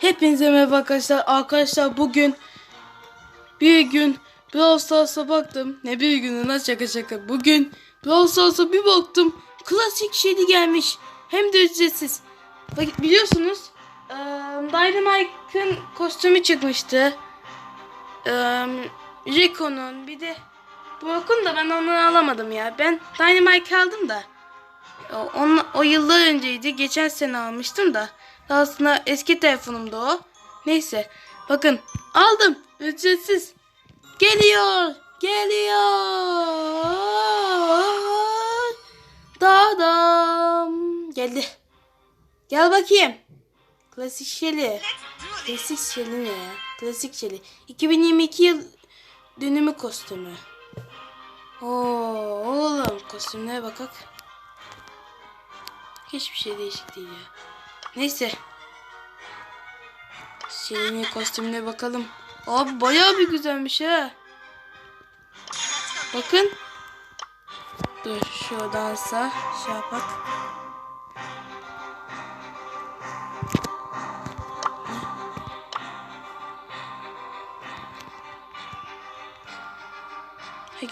Hepinize merhaba arkadaşlar. Arkadaşlar bugün bir gün Brawl Stars'a baktım. Ne bir günü nasıl şaka şaka. Bugün Brawl Stars'a bir baktım. Klasik şeydi gelmiş. Hem de ücretsiz. Bak, biliyorsunuz eee Dynamite'ın kostümü çıkmıştı. Eee Rico'nun bir de Brock'un da ben onu alamadım ya. Ben Dynamite aldım da. O, onun- o yıllar önceydi. Geçen sene almıştım da. Aslında eski telefonumda o. Neyse. Bakın aldım. Ücretsiz. Geliyor. Geliyor. Dadam. Geldi. Gel bakayım. Klasik Şeli. Klasik Şeli ne? Klasik Şeli. 2022 yıl dönümü kostümü. Oo, oğlum kostümlere bakak. Hiçbir şey değişik değil ya. Neyse. Şeyini kostümüne bakalım. Abi bayağı bir güzelmiş ha. Bakın. Dur şuradansa şey yapak.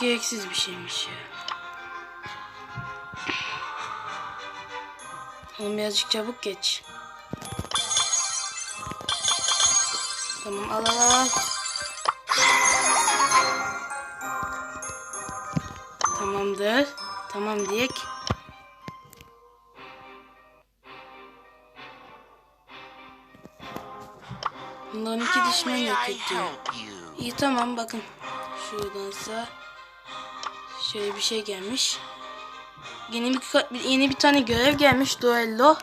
Gereksiz bir şeymiş ya. Oğlum birazcık çabuk geç. Tamam al al al. Tamamdır. Tamam diyek. Bunların iki düşman yok diyor. İyi tamam bakın. Şuradansa şöyle bir şey gelmiş. Yeni bir yeni bir tane görev gelmiş duello.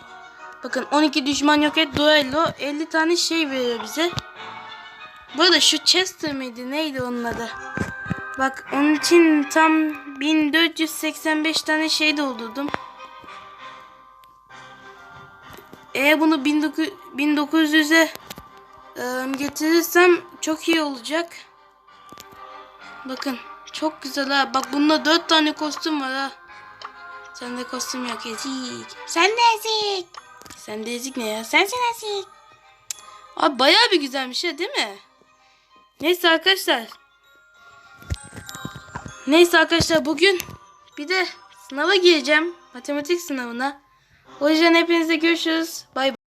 Bakın 12 düşman yok et duello 50 tane şey veriyor bize. Bu şu Chester miydi neydi onun adı? Bak onun için tam 1485 tane şey doldurdum. Eğer bunu 19 1900'e e, getirirsem çok iyi olacak. Bakın çok güzel ha. Bak bunda 4 tane kostüm var ha. Sende kostüm yok ezik. Sen de ezik. Sen de ezik ne ya? Sensin ezik. Abi bayağı bir güzelmiş ya değil mi? Neyse arkadaşlar. Neyse arkadaşlar bugün bir de sınava gireceğim. Matematik sınavına. O yüzden hepinize görüşürüz. Bay bay.